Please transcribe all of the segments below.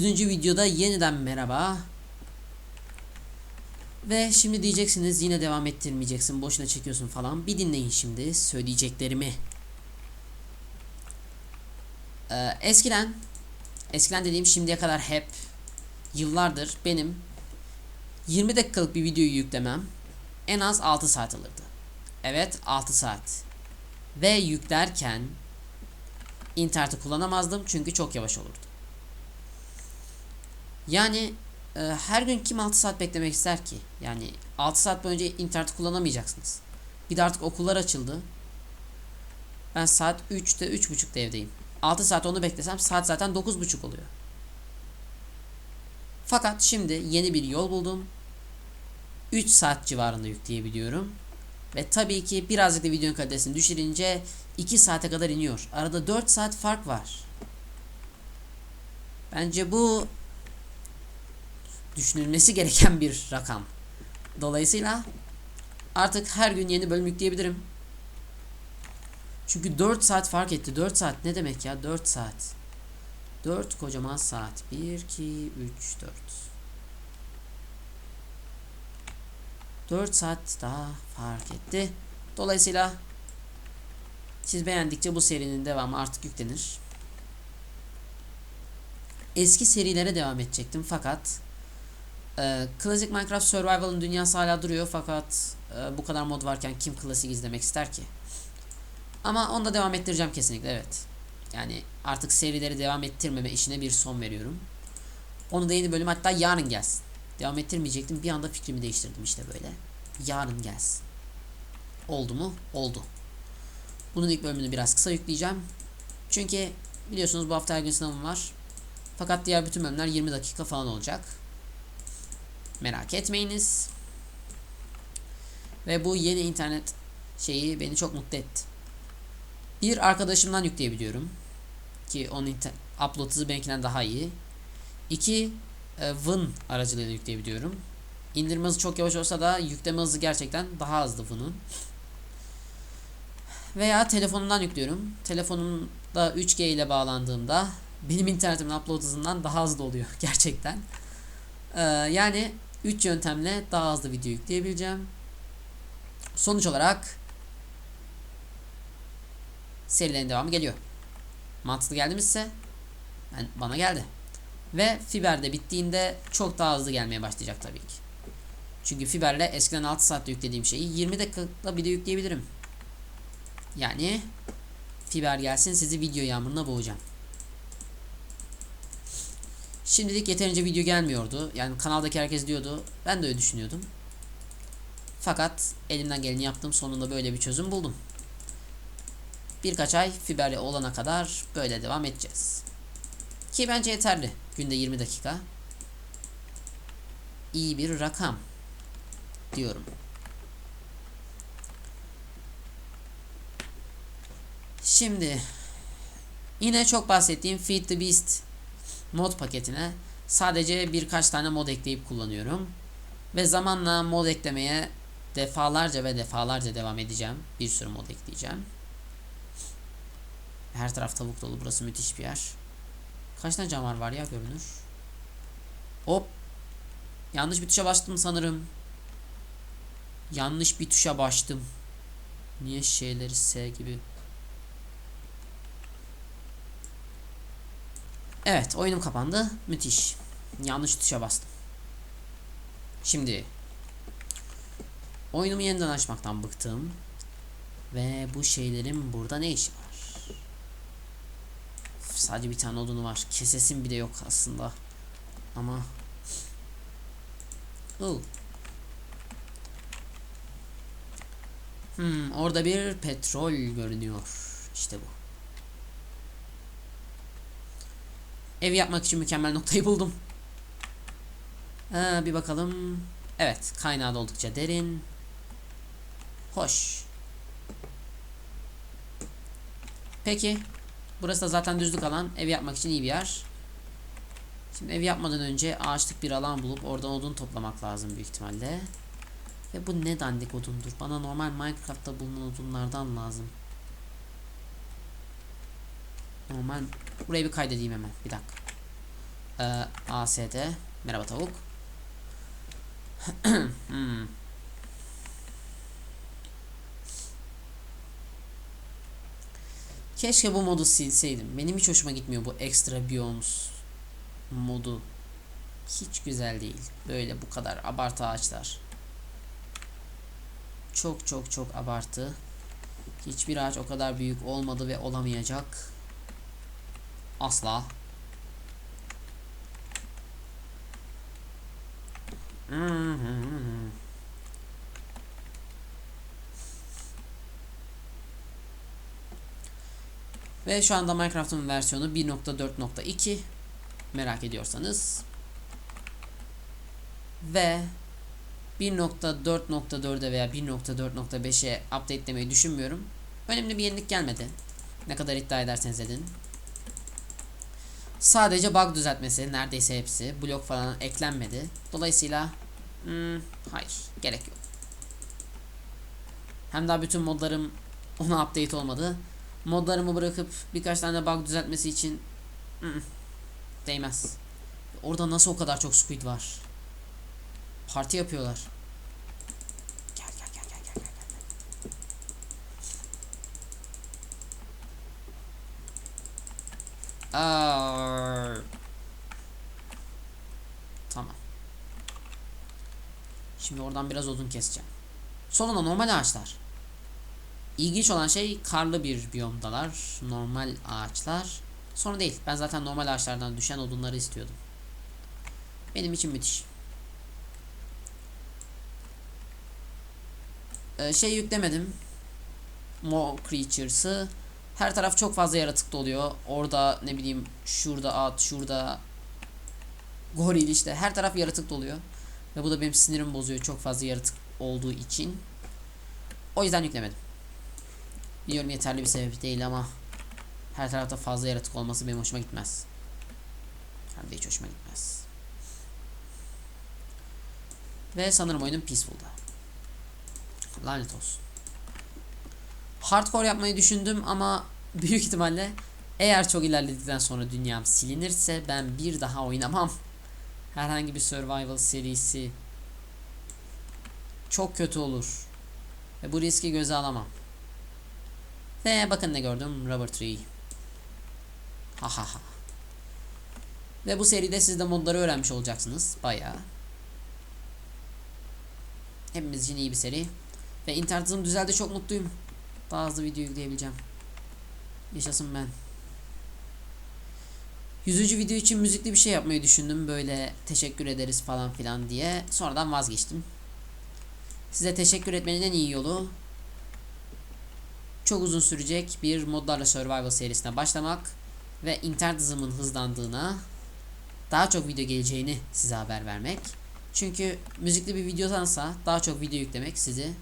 100. videoda yeniden merhaba. Ve şimdi diyeceksiniz yine devam ettirmeyeceksin boşuna çekiyorsun falan. Bir dinleyin şimdi söyleyeceklerimi. Ee, eskiden eskiden dediğim şimdiye kadar hep yıllardır benim 20 dakikalık bir videoyu yüklemem en az 6 saat alırdı. Evet 6 saat. Ve yüklerken interneti kullanamazdım çünkü çok yavaş olurdu. Yani e, her gün kim 6 saat beklemek ister ki? Yani 6 saat boyunca internet kullanamayacaksınız. Bir de artık okullar açıldı. Ben saat 3'te 3.30'da evdeyim. 6 saat onu beklesem saat zaten 9.30 oluyor. Fakat şimdi yeni bir yol buldum. 3 saat civarında yükleyebiliyorum. Ve tabii ki birazcık da videonun kalitesini düşürünce 2 saate kadar iniyor. Arada 4 saat fark var. Bence bu düşünülmesi gereken bir rakam. Dolayısıyla artık her gün yeni bölüm yükleyebilirim. Çünkü 4 saat fark etti. 4 saat ne demek ya? 4 saat. 4 kocaman saat. 1, 2, 3, 4. 4 saat daha fark etti. Dolayısıyla siz beğendikçe bu serinin devamı artık yüklenir. Eski serilere devam edecektim fakat e, klasik Minecraft Survival'ın dünyası hala duruyor fakat e, bu kadar mod varken kim klasik izlemek ister ki? Ama onu da devam ettireceğim kesinlikle evet. Yani artık serileri devam ettirmeme işine bir son veriyorum. Onu da yeni bölüm hatta yarın gelsin. Devam ettirmeyecektim. Bir anda fikrimi değiştirdim işte böyle. Yarın gelsin. Oldu mu? Oldu. Bunun ilk bölümünü biraz kısa yükleyeceğim. Çünkü biliyorsunuz bu hafta her gün sınavım var. Fakat diğer bütün bölümler 20 dakika falan olacak. Merak etmeyiniz. Ve bu yeni internet şeyi beni çok mutlu etti. Bir arkadaşımdan yükleyebiliyorum. Ki onun upload hızı benimkinden daha iyi. İki e, Vın aracılığıyla yükleyebiliyorum. İndirme hızı çok yavaş olsa da yükleme hızı gerçekten daha hızlı Vın'ın. Veya telefonumdan yüklüyorum. Telefonumda 3G ile bağlandığımda benim internetimin upload hızından daha hızlı oluyor gerçekten. Ee, yani 3 yöntemle daha hızlı video yükleyebileceğim. Sonuç olarak serilerin devamı geliyor. Mantıklı geldi mi size? Ben, bana geldi. Ve fiber de bittiğinde çok daha hızlı gelmeye başlayacak tabii ki. Çünkü fiberle eskiden 6 saatte yüklediğim şeyi 20 dakikada bir de yükleyebilirim. Yani fiber gelsin sizi video yağmuruna boğacağım. Şimdilik yeterince video gelmiyordu. Yani kanaldaki herkes diyordu. Ben de öyle düşünüyordum. Fakat elimden geleni yaptım. Sonunda böyle bir çözüm buldum. Birkaç ay fiberle olana kadar böyle devam edeceğiz. Ki bence yeterli. Günde 20 dakika. İyi bir rakam. Diyorum. Şimdi yine çok bahsettiğim Feed the Beast mod paketine sadece birkaç tane mod ekleyip kullanıyorum. Ve zamanla mod eklemeye defalarca ve defalarca devam edeceğim. Bir sürü mod ekleyeceğim. Her taraf tavuk dolu. Burası müthiş bir yer. Kaç tane canavar var ya görünür. Hop. Yanlış bir tuşa bastım sanırım. Yanlış bir tuşa bastım. Niye şeyleri S gibi. Evet oyunum kapandı. Müthiş. Yanlış tuşa bastım. Şimdi oyunumu yeniden açmaktan bıktım. Ve bu şeylerin burada ne işi var? Sadece bir tane odunu var. Kesesim bile yok aslında. Ama oh. Hmm, orada bir petrol görünüyor. İşte bu. Ev yapmak için mükemmel noktayı buldum. Ee, bir bakalım. Evet, kaynağı oldukça derin. Hoş. Peki. Burası da zaten düzlük alan. Ev yapmak için iyi bir yer. Şimdi ev yapmadan önce ağaçlık bir alan bulup oradan odun toplamak lazım büyük ihtimalle. Ve bu ne dandik odundur. Bana normal Minecraft'ta bulunan odunlardan lazım. Normal. Buraya bir kaydedeyim hemen. Bir dakika. Ee, ASD. Merhaba tavuk. hmm. Keşke bu modu silseydim. Benim hiç hoşuma gitmiyor bu extra biomes modu. Hiç güzel değil. Böyle bu kadar abartı ağaçlar. Çok çok çok abartı. Hiçbir ağaç o kadar büyük olmadı ve olamayacak. Asla. Ve şu anda Minecraft'ın versiyonu 1.4.2 merak ediyorsanız. Ve 1.4.4'e veya 1.4.5'e updatelemeyi düşünmüyorum. Önemli bir yenilik gelmedi. Ne kadar iddia ederseniz edin. Sadece bug düzeltmesi neredeyse hepsi. Blok falan eklenmedi. Dolayısıyla hmm, hayır gerek yok. Hem daha bütün modlarım ona update olmadı. Modlarımı bırakıp birkaç tane bug düzeltmesi için hmm, değmez. Orada nasıl o kadar çok squid var? Parti yapıyorlar. Aa. Tamam. Şimdi oradan biraz odun keseceğim. Sonunda normal ağaçlar. İlginç olan şey karlı bir biyomdalar. Normal ağaçlar. Sonra değil. Ben zaten normal ağaçlardan düşen odunları istiyordum. Benim için müthiş. Ee, şey yüklemedim. More Creatures'ı. Her taraf çok fazla yaratık doluyor. Orada ne bileyim şurada at, şurada goril işte her taraf yaratık doluyor. Ve bu da benim sinirimi bozuyor çok fazla yaratık olduğu için. O yüzden yüklemedim. Biliyorum yeterli bir sebep değil ama her tarafta fazla yaratık olması benim hoşuma gitmez. Hem de hiç hoşuma gitmez. Ve sanırım oyunum Peaceful'da. Lanet olsun. Hardcore yapmayı düşündüm ama büyük ihtimalle eğer çok ilerledikten sonra dünyam silinirse ben bir daha oynamam. Herhangi bir survival serisi çok kötü olur. Ve bu riski göze alamam. Ve bakın ne gördüm. Rubber Tree. Ha ha ha. Ve bu seride siz de modları öğrenmiş olacaksınız. Bayağı. Hepimiz için iyi bir seri. Ve internet hızım düzeldi çok mutluyum. Daha hızlı video yükleyebileceğim. Yaşasın ben. Yüzüncü video için müzikli bir şey yapmayı düşündüm. Böyle teşekkür ederiz falan filan diye. Sonradan vazgeçtim. Size teşekkür etmenin en iyi yolu çok uzun sürecek bir modlarla survival serisine başlamak ve internet hızımın hızlandığına daha çok video geleceğini size haber vermek. Çünkü müzikli bir videodansa daha çok video yüklemek sizi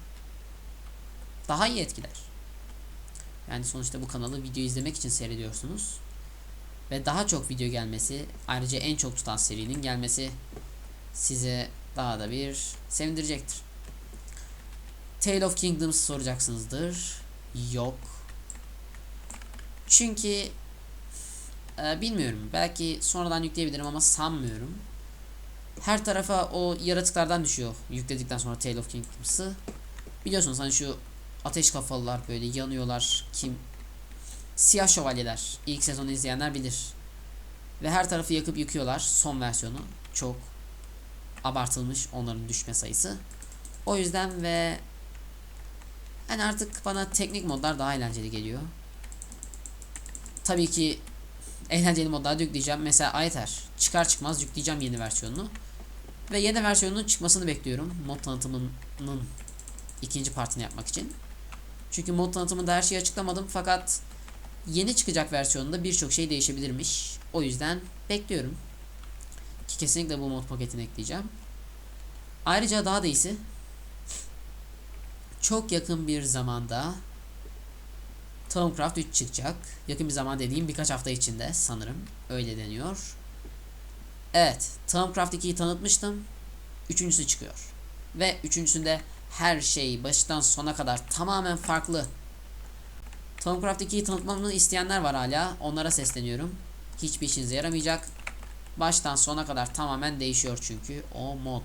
daha iyi etkiler. Yani sonuçta bu kanalı video izlemek için seyrediyorsunuz. Ve daha çok video gelmesi, ayrıca en çok tutan serinin gelmesi size daha da bir sevindirecektir. Tale of Kingdoms soracaksınızdır. Yok. Çünkü e, bilmiyorum. Belki sonradan yükleyebilirim ama sanmıyorum. Her tarafa o yaratıklardan düşüyor yükledikten sonra Tale of Kingdoms'ı. Biliyorsunuz hani şu ateş kafalılar böyle yanıyorlar. Kim? Siyah şövalyeler. İlk sezonu izleyenler bilir. Ve her tarafı yakıp yıkıyorlar. Son versiyonu. Çok abartılmış onların düşme sayısı. O yüzden ve yani artık bana teknik modlar daha eğlenceli geliyor. Tabii ki eğlenceli modlar yükleyeceğim. Mesela Aether çıkar çıkmaz yükleyeceğim yeni versiyonunu. Ve yeni versiyonunun çıkmasını bekliyorum. Mod tanıtımının ikinci partini yapmak için. Çünkü mod tanıtımında her şeyi açıklamadım fakat yeni çıkacak versiyonunda birçok şey değişebilirmiş. O yüzden bekliyorum. Ki kesinlikle bu mod paketini ekleyeceğim. Ayrıca daha da iyisi çok yakın bir zamanda Thaumcraft 3 çıkacak. Yakın bir zaman dediğim birkaç hafta içinde sanırım. Öyle deniyor. Evet. Thaumcraft 2'yi tanıtmıştım. Üçüncüsü çıkıyor. Ve üçüncüsünde her şey baştan sona kadar tamamen farklı. Thaumcraft 2'yi tanıtmamı isteyenler var hala. Onlara sesleniyorum. Hiçbir işinize yaramayacak. Baştan sona kadar tamamen değişiyor çünkü o mod.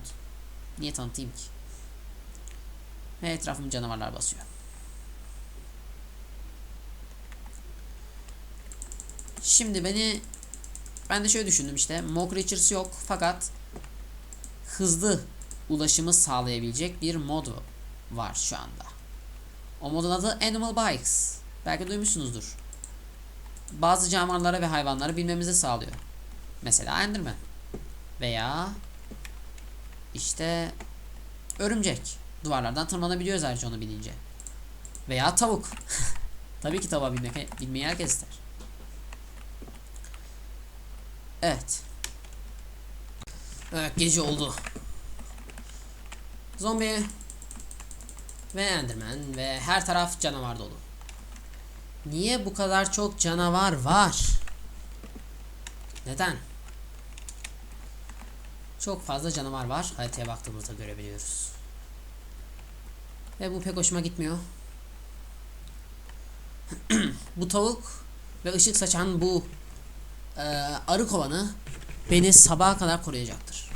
Niye tanıtayım ki? Ve etrafım canavarlar basıyor. Şimdi beni ben de şöyle düşündüm işte Mock Creatures yok fakat hızlı ulaşımı sağlayabilecek bir mod var şu anda. O modun adı Animal Bikes. Belki duymuşsunuzdur. Bazı canavarlara ve hayvanları bilmemizi sağlıyor. Mesela Enderman. Veya işte örümcek. Duvarlardan tırmanabiliyoruz ayrıca onu bilince. Veya tavuk. Tabii ki tavuğa bilmek, bilmeyi herkes ister. Evet. Evet gece oldu. Zombi ve Enderman ve her taraf canavar dolu. Niye bu kadar çok canavar var? Neden? Çok fazla canavar var. Haritaya baktığımızda görebiliyoruz. Ve bu pek hoşuma gitmiyor. bu tavuk ve ışık saçan bu e, arı kovanı beni sabaha kadar koruyacaktır.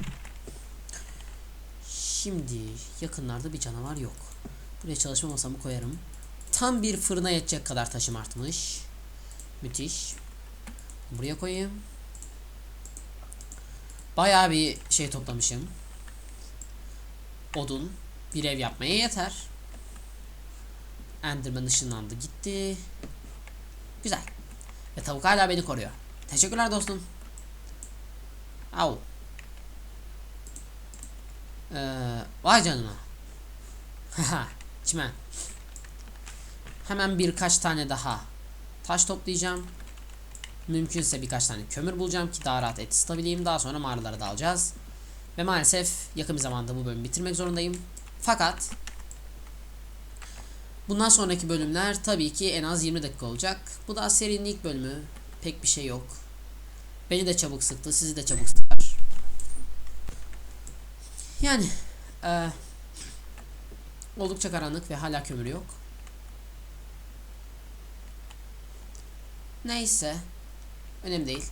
Şimdi yakınlarda bir canavar yok. Buraya çalışma masamı koyarım. Tam bir fırına yetecek kadar taşım artmış. Müthiş. Buraya koyayım. Bayağı bir şey toplamışım. Odun. Bir ev yapmaya yeter. Enderman ışınlandı gitti. Güzel. Ve tavuk hala beni koruyor. Teşekkürler dostum. Au. Ee, vay canına. Haha. Çimen. Hemen birkaç tane daha taş toplayacağım. Mümkünse birkaç tane kömür bulacağım ki daha rahat et ısıtabileyim. Daha sonra mağaralara dalacağız. Ve maalesef yakın bir zamanda bu bölümü bitirmek zorundayım. Fakat bundan sonraki bölümler tabii ki en az 20 dakika olacak. Bu da serinin ilk bölümü. Pek bir şey yok. Beni de çabuk sıktı. Sizi de çabuk sıkar. Yani e, oldukça karanlık ve hala kömür yok. Neyse. Önemli değil.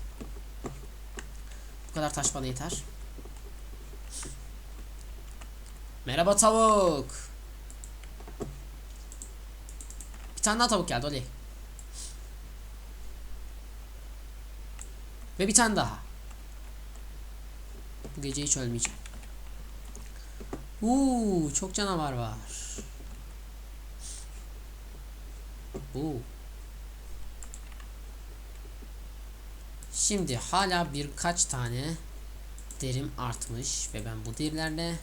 Bu kadar taş bana yeter. Merhaba tavuk. Bir tane daha tavuk geldi Oli. Ve bir tane daha. Bu gece hiç ölmeyeceğim. Uuu çok canavar var. Uuu. Şimdi hala birkaç tane derim artmış ve ben bu derilerle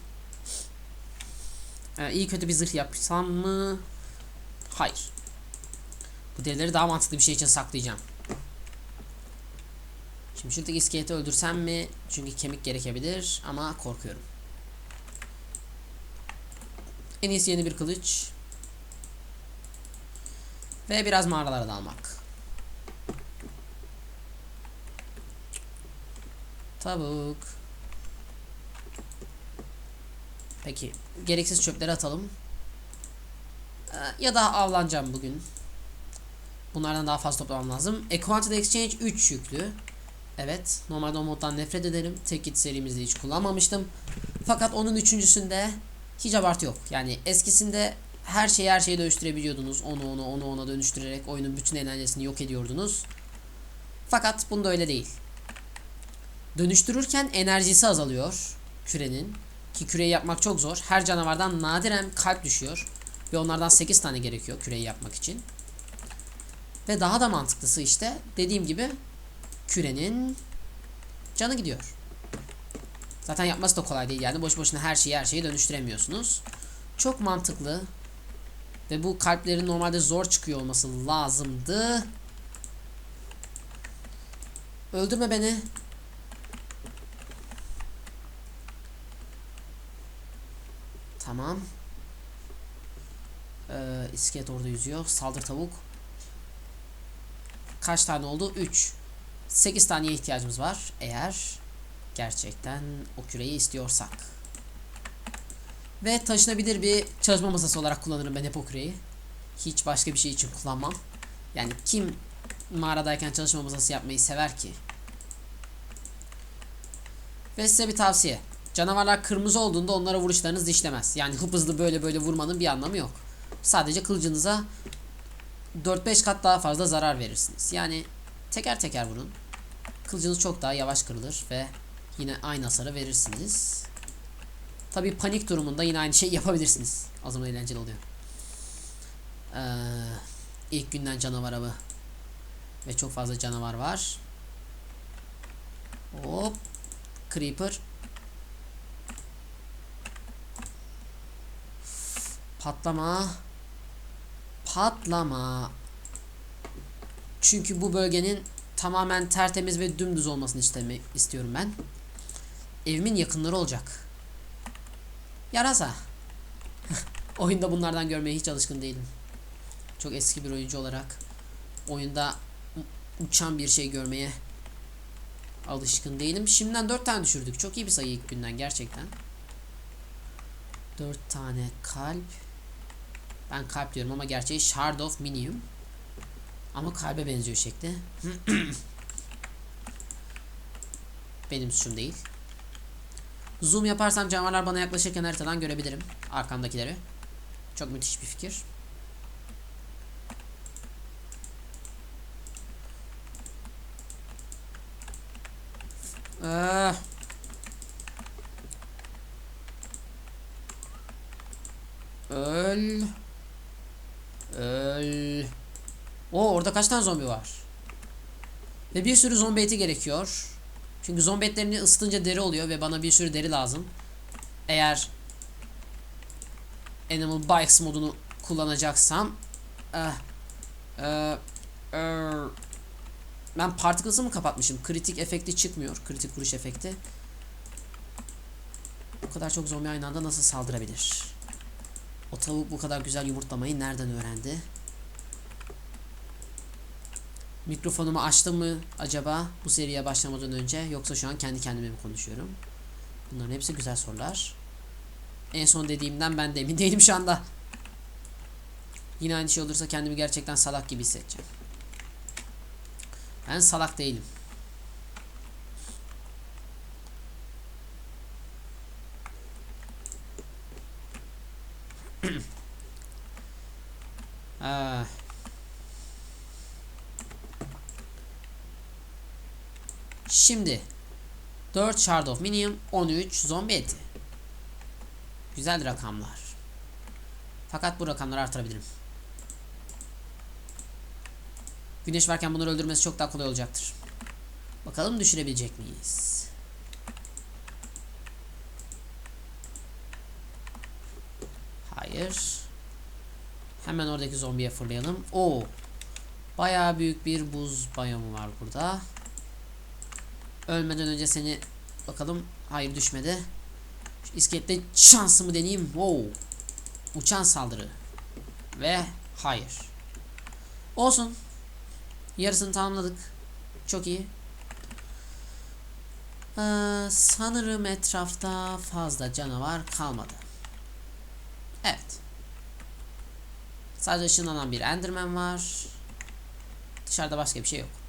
ee, iyi kötü bir zırh yapsam mı? Hayır. Bu derileri daha mantıklı bir şey için saklayacağım. Şimdi şuradaki iskeleti öldürsem mi? Çünkü kemik gerekebilir ama korkuyorum. En iyisi yeni bir kılıç. Ve biraz mağaralara dalmak. Tavuk. Peki. Gereksiz çöpleri atalım. Ee, ya da avlanacağım bugün. Bunlardan daha fazla toplamam lazım. A Quantity Exchange 3 yüklü. Evet. Normalde o moddan nefret ederim. Tek serimizde hiç kullanmamıştım. Fakat onun üçüncüsünde hiç abartı yok. Yani eskisinde her şeyi her şeyi dönüştürebiliyordunuz. Onu onu onu ona dönüştürerek oyunun bütün eğlencesini yok ediyordunuz. Fakat bunda öyle değil. Dönüştürürken enerjisi azalıyor kürenin. Ki küreyi yapmak çok zor. Her canavardan nadiren kalp düşüyor. Ve onlardan 8 tane gerekiyor küreyi yapmak için. Ve daha da mantıklısı işte dediğim gibi kürenin canı gidiyor. Zaten yapması da kolay değil yani boş boşuna her şeyi her şeyi dönüştüremiyorsunuz. Çok mantıklı. Ve bu kalplerin normalde zor çıkıyor olması lazımdı. Öldürme beni. Tamam. Ee, iskelet orada yüzüyor. Saldır tavuk. Kaç tane oldu? 3. 8 taneye ihtiyacımız var. Eğer gerçekten o küreyi istiyorsak. Ve taşınabilir bir çalışma masası olarak kullanırım ben hep o küreyi. Hiç başka bir şey için kullanmam. Yani kim mağaradayken çalışma masası yapmayı sever ki? Ve size bir tavsiye. Canavarlar kırmızı olduğunda onlara vuruşlarınız dişlemez. Yani hıp hızlı böyle böyle vurmanın bir anlamı yok. Sadece kılıcınıza 4-5 kat daha fazla zarar verirsiniz. Yani teker teker vurun. Kılıcınız çok daha yavaş kırılır ve yine aynı hasarı verirsiniz. Tabi panik durumunda yine aynı şeyi yapabilirsiniz. O zaman eğlenceli oluyor. Ee, ilk günden canavar avı. Ve çok fazla canavar var. Hop. Creeper. Patlama. Patlama. Çünkü bu bölgenin tamamen tertemiz ve dümdüz olmasını isteme, istiyorum ben. Evimin yakınları olacak. Yarasa. Oyunda bunlardan görmeye hiç alışkın değilim. Çok eski bir oyuncu olarak oyunda uçan bir şey görmeye alışkın değilim. Şimdiden 4 tane düşürdük. Çok iyi bir sayı ilk günden gerçekten. 4 tane kalp. Ben kalp diyorum ama gerçeği Shard of Minium. Ama kalbe benziyor şekli. Benim suçum değil. Zoom yaparsam canavarlar bana yaklaşırken haritadan görebilirim. Arkamdakileri. Çok müthiş bir fikir. Ah. Öl. Öl. O orada kaç tane zombi var? Ve bir sürü zombi eti gerekiyor. Çünkü zombi etlerini ısıtınca deri oluyor ve bana bir sürü deri lazım. Eğer Animal Bikes modunu kullanacaksam eh, eh, er, ben particles'ı mı kapatmışım? Kritik efekti çıkmıyor. Kritik vuruş efekti. Bu kadar çok zombi aynı anda nasıl saldırabilir? O tavuk bu kadar güzel yumurtlamayı nereden öğrendi? Mikrofonumu açtım mı acaba bu seriye başlamadan önce yoksa şu an kendi kendime mi konuşuyorum? Bunların hepsi güzel sorular. En son dediğimden ben de emin değilim şu anda. Yine aynı şey olursa kendimi gerçekten salak gibi hissedeceğim. Ben salak değilim. Ah. Şimdi 4 Shard of Minium 13 zombi eti. Güzel rakamlar. Fakat bu rakamları artırabilirim. Güneş varken bunları öldürmesi çok daha kolay olacaktır. Bakalım düşürebilecek miyiz? Hayır. Hemen oradaki zombiye fırlayalım. Oo. Bayağı büyük bir buz biyomu var burada. Ölmeden önce seni bakalım. Hayır düşmedi. Şu iskelette şansımı deneyeyim. Wow. Uçan saldırı. Ve hayır. Olsun. Yarısını tamamladık. Çok iyi. Ee, sanırım etrafta fazla canavar kalmadı. Evet. Sadece ışınlanan bir Enderman var. Dışarıda başka bir şey yok.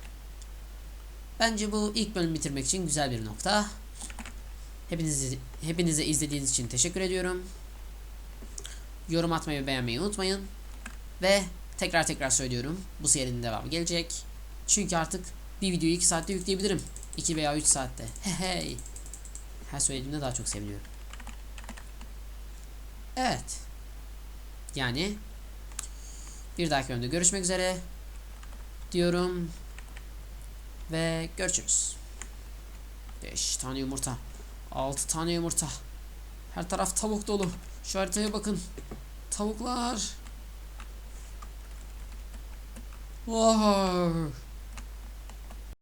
Bence bu ilk bölüm bitirmek için güzel bir nokta. Hepinizi, hepinize izlediğiniz için teşekkür ediyorum. Yorum atmayı ve beğenmeyi unutmayın. Ve tekrar tekrar söylüyorum. Bu serinin devamı gelecek. Çünkü artık bir videoyu 2 saatte yükleyebilirim. 2 veya 3 saatte. Hey. Her söylediğimde daha çok seviniyorum. Evet. Yani bir dahaki bölümde görüşmek üzere diyorum. Ve görüşürüz. 5 tane yumurta. 6 tane yumurta. Her taraf tavuk dolu. Şu haritaya bakın. Tavuklar. Wow.